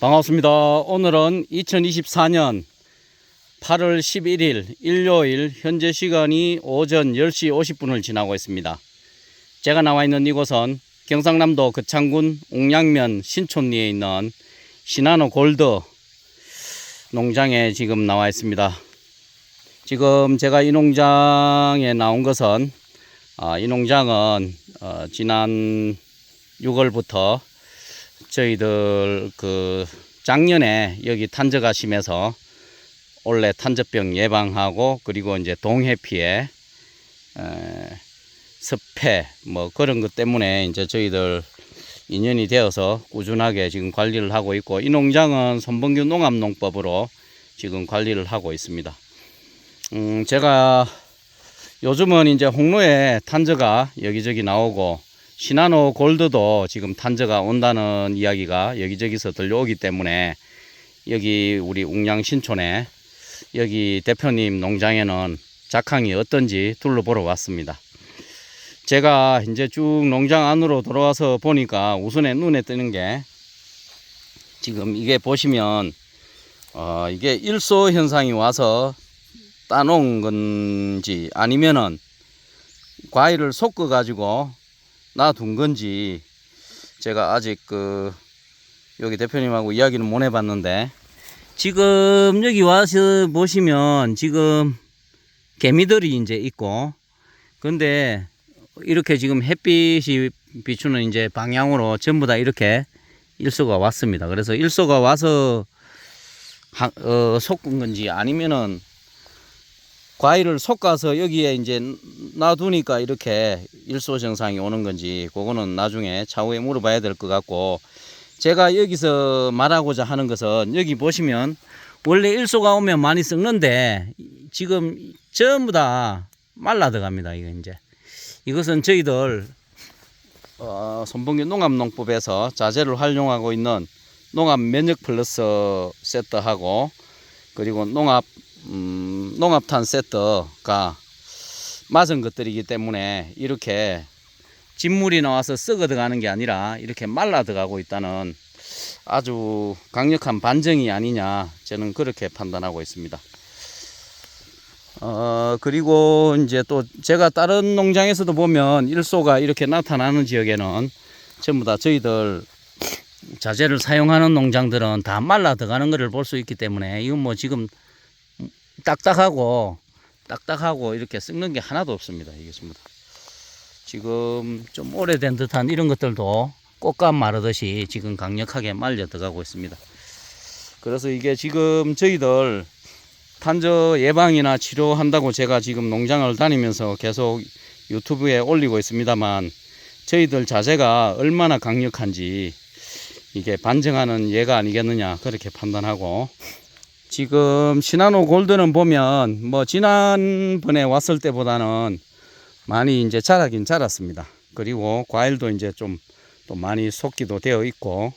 반갑습니다. 오늘은 2024년 8월 11일 일요일 현재 시간이 오전 10시 50분을 지나고 있습니다. 제가 나와 있는 이곳은 경상남도 거창군 옥량면 신촌리에 있는 시나노 골드 농장에 지금 나와 있습니다. 지금 제가 이 농장에 나온 것은 아, 이 농장은 어, 지난 6월부터 저희들 그 작년에 여기 탄저가 심해서 원래 탄저병 예방하고 그리고 이제 동해 피해 에, 습해 뭐 그런 것 때문에 이제 저희들 인연이 되어서 꾸준하게 지금 관리를 하고 있고 이 농장은 손범규 농업농법으로 지금 관리를 하고 있습니다. 음 제가 요즘은 이제 홍로에 탄저가 여기저기 나오고 시나노 골드도 지금 탄저가 온다는 이야기가 여기저기서 들려오기 때문에 여기 우리 웅양 신촌에 여기 대표님 농장에는 작황이 어떤지 둘러보러 왔습니다. 제가 이제 쭉 농장 안으로 들어와서 보니까 우선에 눈에 뜨는 게 지금 이게 보시면 어 이게 일소 현상이 와서 따놓은 건지 아니면은 과일을 섞어 가지고 놔둔 건지 제가 아직 그 여기 대표님하고 이야기는 못 해봤는데 지금 여기 와서 보시면 지금 개미들이 이제 있고 근데 이렇게 지금 햇빛이 비추는 이제 방향으로 전부 다 이렇게 일소가 왔습니다. 그래서 일소가 와서 하, 어, 섞은 건지 아니면은 과일을 섞어서 여기에 이제 놔두니까 이렇게 일소 증상이 오는 건지 그거는 나중에 차후에 물어봐야 될 것 같고 제가 여기서 말하고자 하는 것은 여기 보시면 원래 일소가 오면 많이 썩는데 지금 전부 다 말라 들어갑니다 이거 이제. 이것은 저희들 어, 손봉규 농업농법에서 자재를 활용하고 있는 농업 면역 플러스 세트하고 그리고 농업 음, 농업탄 세트가 맞은 것들이기 때문에 이렇게 진물이 나와서 썩어 들어가는 게 아니라 이렇게 말라 들어가고 있다는 아주 강력한 반증이 아니냐 저는 그렇게 판단하고 있습니다. 어 그리고 이제 또 제가 다른 농장에서도 보면 일소가 이렇게 나타나는 지역에는 전부 다 저희들 자재를 사용하는 농장들은 다 말라 들어가는 것을 볼 수 있기 때문에 이건 뭐 지금 딱딱하고 딱딱하고 이렇게 썩는 게 하나도 없습니다. 이게 전부 다. 지금 좀 오래된 듯한 이런 것들도 꽃감 마르듯이 지금 강력하게 말려 들어가고 있습니다. 그래서 이게 지금 저희들 탄저 예방이나 치료한다고 제가 지금 농장을 다니면서 계속 유튜브에 올리고 있습니다만 저희들 자세가 얼마나 강력한지 이게 반증하는 예가 아니겠느냐 그렇게 판단하고 지금 시나노 골드는 보면 뭐 지난번에 왔을 때보다는 많이 이제 자라긴 자랐습니다. 그리고 과일도 이제 좀 또 많이 속기도 되어 있고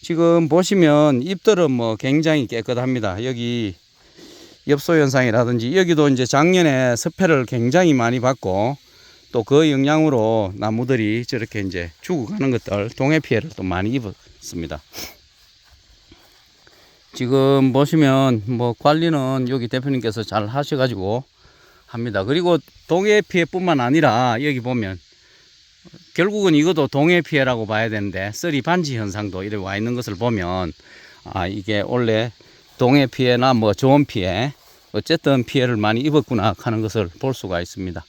지금 보시면 잎들은 뭐 굉장히 깨끗합니다. 여기 엽소 현상이라든지 여기도 이제 작년에 습해를 굉장히 많이 받고 또 그 영향으로 나무들이 저렇게 이제 죽어가는 것들 동해 피해를 또 많이 입었습니다. 지금 보시면 뭐 관리는 여기 대표님께서 잘 하셔가지고 합니다. 그리고 동해 피해뿐만 아니라 여기 보면 결국은 이것도 동해 피해라고 봐야 되는데 쓰리 반지 현상도 이렇게 와 있는 것을 보면 아 이게 원래 동해 피해나 뭐 좋은 피해 어쨌든 피해를 많이 입었구나 하는 것을 볼 수가 있습니다.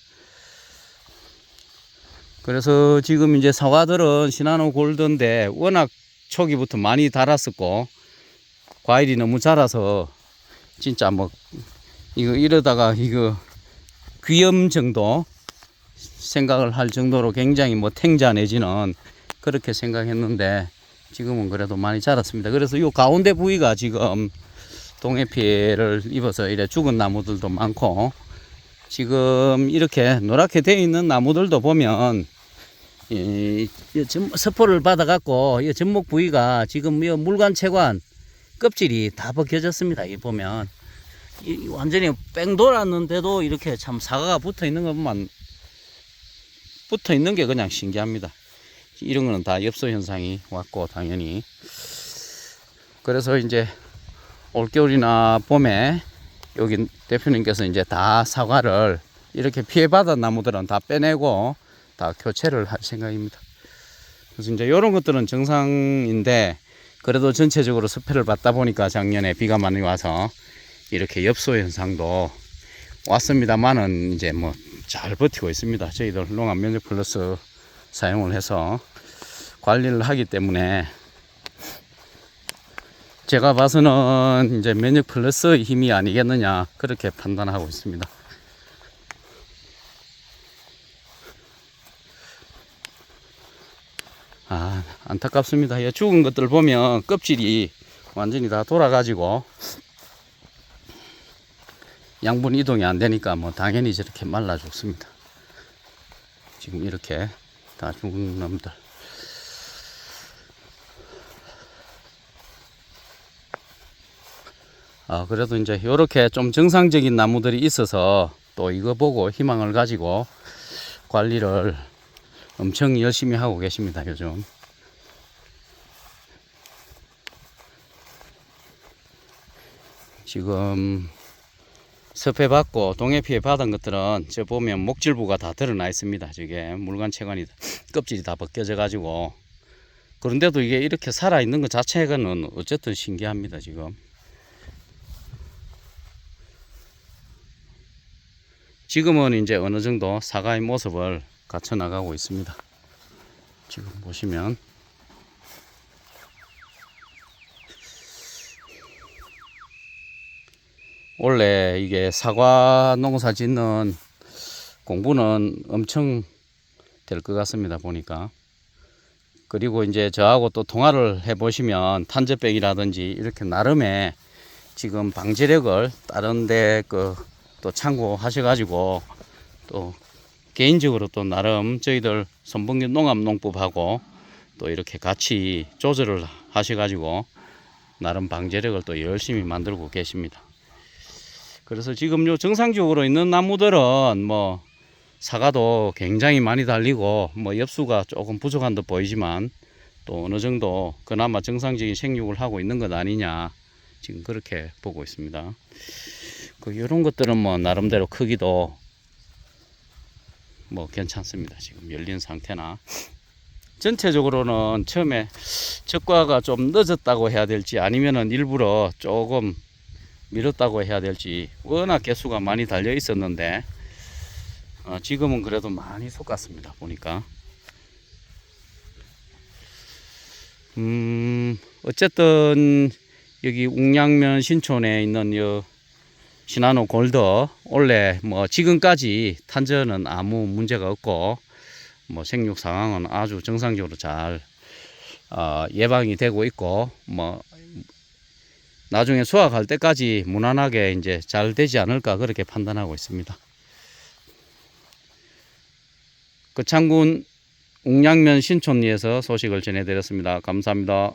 그래서 지금 이제 사과들은 시나노 골드인데 워낙 초기부터 많이 달았었고 과일이 너무 자라서 진짜 뭐 이거 이러다가 이거 귀염 정도 생각을 할 정도로 굉장히 뭐 탱자 내지는 그렇게 생각했는데 지금은 그래도 많이 자랐습니다. 그래서 이 가운데 부위가 지금 동해 피해를 입어서 이래 죽은 나무들도 많고 지금 이렇게 노랗게 되어 있는 나무들도 보면 이, 이 전- 서포를 받아 갖고 이 전목 부위가 지금 이 물관 채관 껍질이 다 벗겨졌습니다. 이 보면 이 완전히 뺑 돌았는데도 이렇게 참 사과가 붙어 있는 것만 붙어 있는 게 그냥 신기합니다. 이런 거는 다 엽소 현상이 왔고 당연히 그래서 이제 올겨울이나 봄에 여기 대표님께서 이제 다 사과를 이렇게 피해받은 나무들은 다 빼내고 다 교체를 할 생각입니다. 그래서 이제 이런 것들은 정상인데 그래도 전체적으로 습해를 받다 보니까 작년에 비가 많이 와서 이렇게 엽소 현상도 왔습니다만은 이제 뭐 잘 버티고 있습니다. 저희들 농업 면역 플러스 사용을 해서 관리를 하기 때문에 제가 봐서는 이제 면역 플러스의 힘이 아니겠느냐 그렇게 판단하고 있습니다. 안타깝습니다. 이 죽은 것들 보면 껍질이 완전히 다 돌아가지고 양분 이동이 안 되니까 뭐 당연히 저렇게 말라 죽습니다. 지금 이렇게 다 죽은 놈들. 아, 그래도 이제 이렇게 좀 정상적인 나무들이 있어서 또 이거 보고 희망을 가지고 관리를 엄청 열심히 하고 계십니다, 요즘. 지금 섭해 받고 동해 피해 받은 것들은 저 보면 목질부가 다 드러나 있습니다. 저게 물관 체관이 껍질이 다 벗겨져 가지고 그런데도 이게 이렇게 살아 있는 것 자체가는 어쨌든 신기합니다. 지금 지금은 이제 어느 정도 사과의 모습을 갖춰 나가고 있습니다. 지금 보시면 원래 이게 사과 농사 짓는 공부는 엄청 될 것 같습니다. 보니까. 그리고 이제 저하고 또 통화를 해 보시면 탄저병이라든지 이렇게 나름의 지금 방지력을 다른데 그 또 참고하셔가지고 또 개인적으로 또 나름 저희들 선봉균 농업농법하고 또 이렇게 같이 조절을 하셔가지고 나름 방제력을 또 열심히 만들고 계십니다. 그래서 지금 요 정상적으로 있는 나무들은 뭐 사과도 굉장히 많이 달리고 뭐 엽수가 조금 부족한 듯 보이지만 또 어느 정도 그나마 정상적인 생육을 하고 있는 것 아니냐 지금 그렇게 보고 있습니다. 그 이런 것들은 뭐 나름대로 크기도 뭐 괜찮습니다. 지금 열린 상태나 전체적으로는 처음에 적과가 좀 늦었다고 해야 될지 아니면은 일부러 조금 미뤘다고 해야 될지 워낙 개수가 많이 달려 있었는데 어, 지금은 그래도 많이 속았습니다 보니까. 음 어쨌든 여기 웅양면 신촌에 있는 요 시나노 골드 원래 뭐 지금까지 탄저는 아무 문제가 없고 뭐 생육 상황은 아주 정상적으로 잘 어, 예방이 되고 있고 뭐 나중에 수확할 때까지 무난하게 이제 잘 되지 않을까 그렇게 판단하고 있습니다. 그 창군 웅양면 신촌리에서 소식을 전해드렸습니다. 감사합니다.